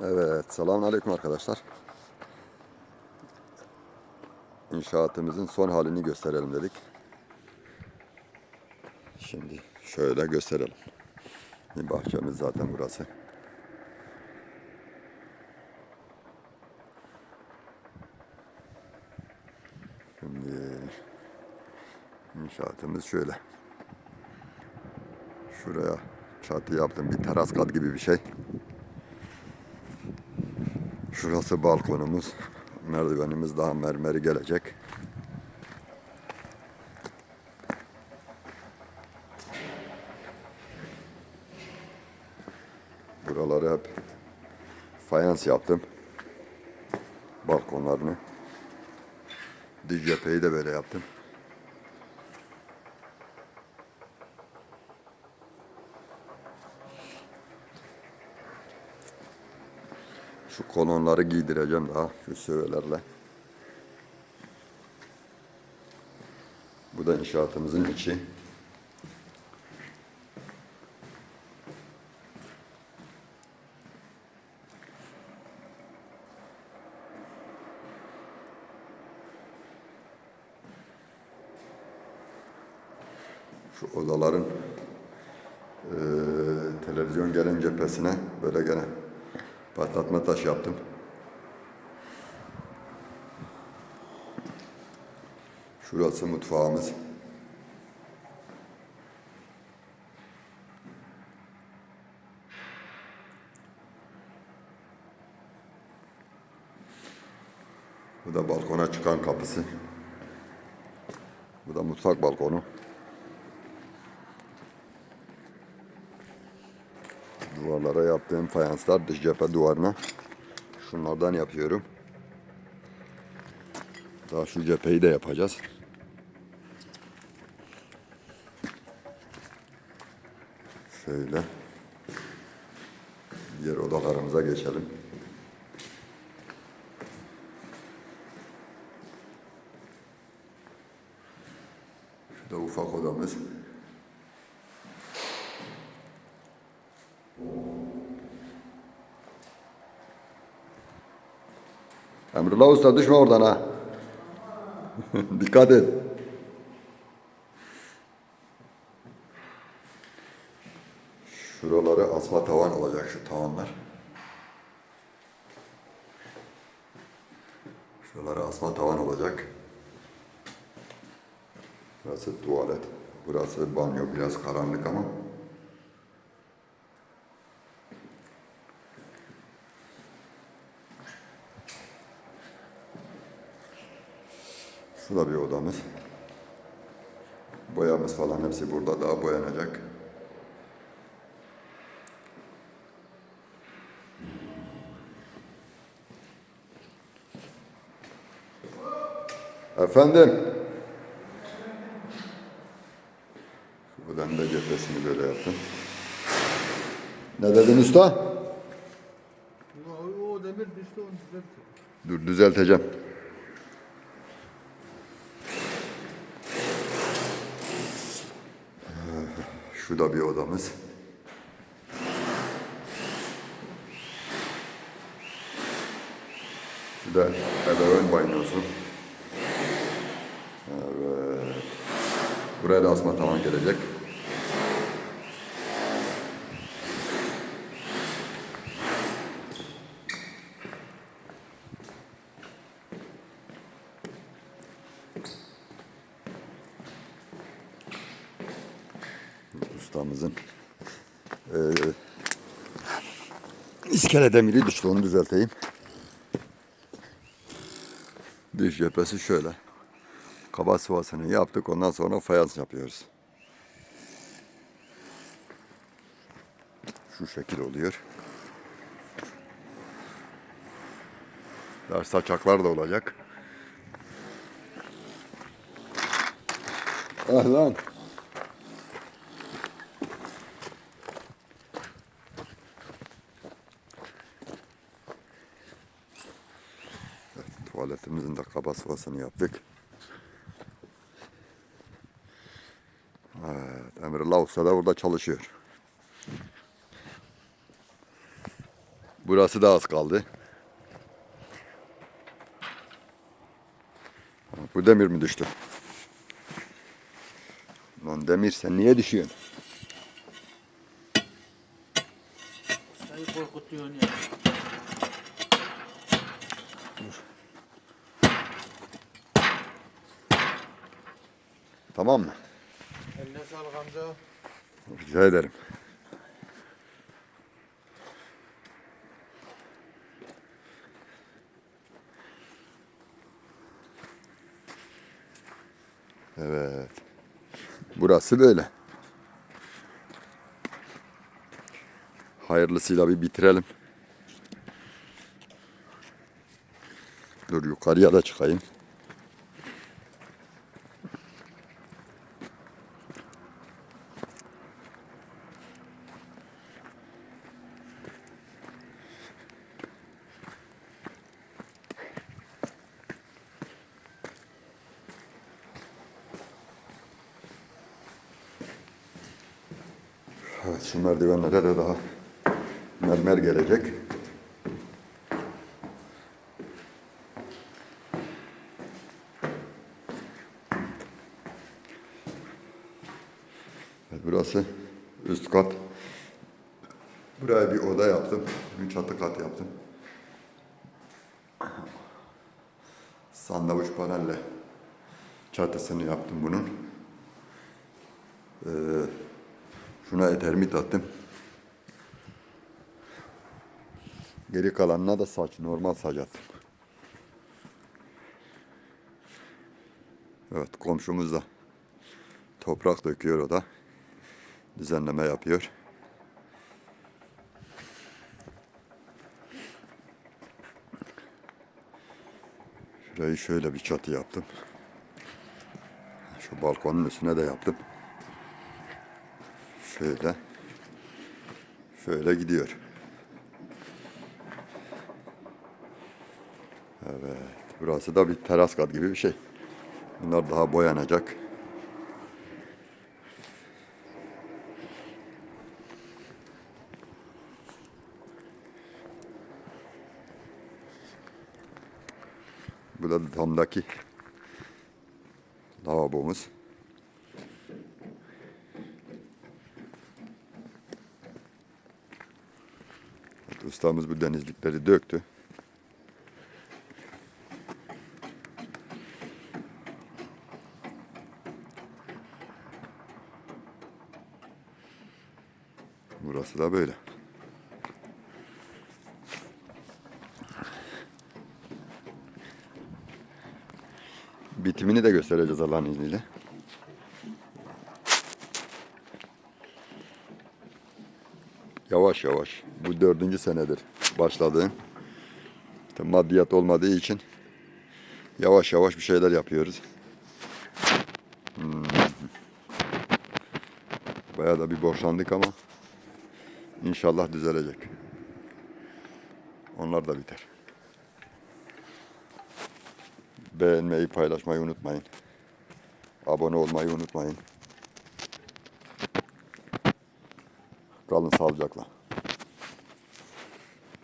Evet, selamünaleyküm arkadaşlar. İnşaatımızın son halini gösterelim dedik. Şimdi şöyle gösterelim. Bir bahçemiz zaten burası. Şimdi inşaatımız şöyle. Şuraya çatı yaptım. Bir teras kat gibi bir şey. Şurası balkonumuz. Merdivenimiz daha mermeri gelecek. Buraları hep fayans yaptım. Balkonlarını. Dış cepheyi de böyle yaptım. Şu kolonları giydireceğim daha şu sövelerle. Bu da inşaatımızın içi. Şu odaların eee, televizyon gelen cephesine böyle gene patlatma taş yaptım. Şurası mutfağımız. Bu da balkona çıkan kapısı. Bu da mutfak balkonu. Duvarlara yaptığım fayanslar dış cephe duvarına şunlardan yapıyorum. Daha şu cepheyi de yapacağız. Şöyle. Diğer odalarımıza geçelim. Şu da ufak odamız. Emrullah Usta düşme oradan ha. Dikkat et. Şuraları asma tavan olacak şu tavanlar. Şuraları asma tavan olacak. Burası tuvalet. Burası banyo biraz karanlık ama. Şu da bir odamız. Boyamız falan hepsi burada daha boyanacak. Efendim. Odanın da cephesini böyle yaptım. Ne dedin usta? O, demir düştü onu düzeltti. Dur düzelteceğim. Şu da bir odamız. Şu da ebeveyn banyosu. Evet. Buraya da asma tavan gelecek. Ustamızın eee iskele demiri düştü onu düzelteyim. Dış cephesi şöyle. Kaba sıvasını yaptık ondan sonra fayans yapıyoruz. Şu şekil oluyor. Daha saçaklar da olacak. Ah lan. Sıvasını yaptık. Evet, Emrullah Usta da burada çalışıyor. Burası da az kaldı. Bu demir mi düştü? Lan demir sen niye düşüyorsun? Sayı korkutuyorsun ya. Tamam mı? Eline sağlık amca. Rica ederim. Evet. Burası böyle. Hayırlısıyla bir bitirelim. Dur yukarıya da çıkayım. Evet şu merdivenlere de daha mermer gelecek. Evet, burası üst kat. Buraya bir oda yaptım. Bir çatı kat yaptım. Sandviç panelle çatısını yaptım bunun. Ee, Şuna etermit attım. Geri kalanına da saç, normal saç attım. Evet, komşumuz da toprak döküyor o da. Düzenleme yapıyor. Şurayı şöyle bir çatı yaptım. Şu balkonun üstüne de yaptım. Şöyle. Şöyle gidiyor. Evet. Burası da bir teras kat gibi bir şey. Bunlar daha boyanacak. Bu da damdaki lavabomuz. Ustamız bu denizlikleri döktü. Burası da böyle. Bitimini de göstereceğiz Allah'ın izniyle. Yavaş yavaş. Bu dördüncü senedir başladığım. İşte maddiyat olmadığı için yavaş yavaş bir şeyler yapıyoruz. Hmm. Bayağı da bir borçlandık ama inşallah düzelecek. Onlar da biter. Beğenmeyi, paylaşmayı unutmayın. Abone olmayı unutmayın. Kalın sağlıcakla.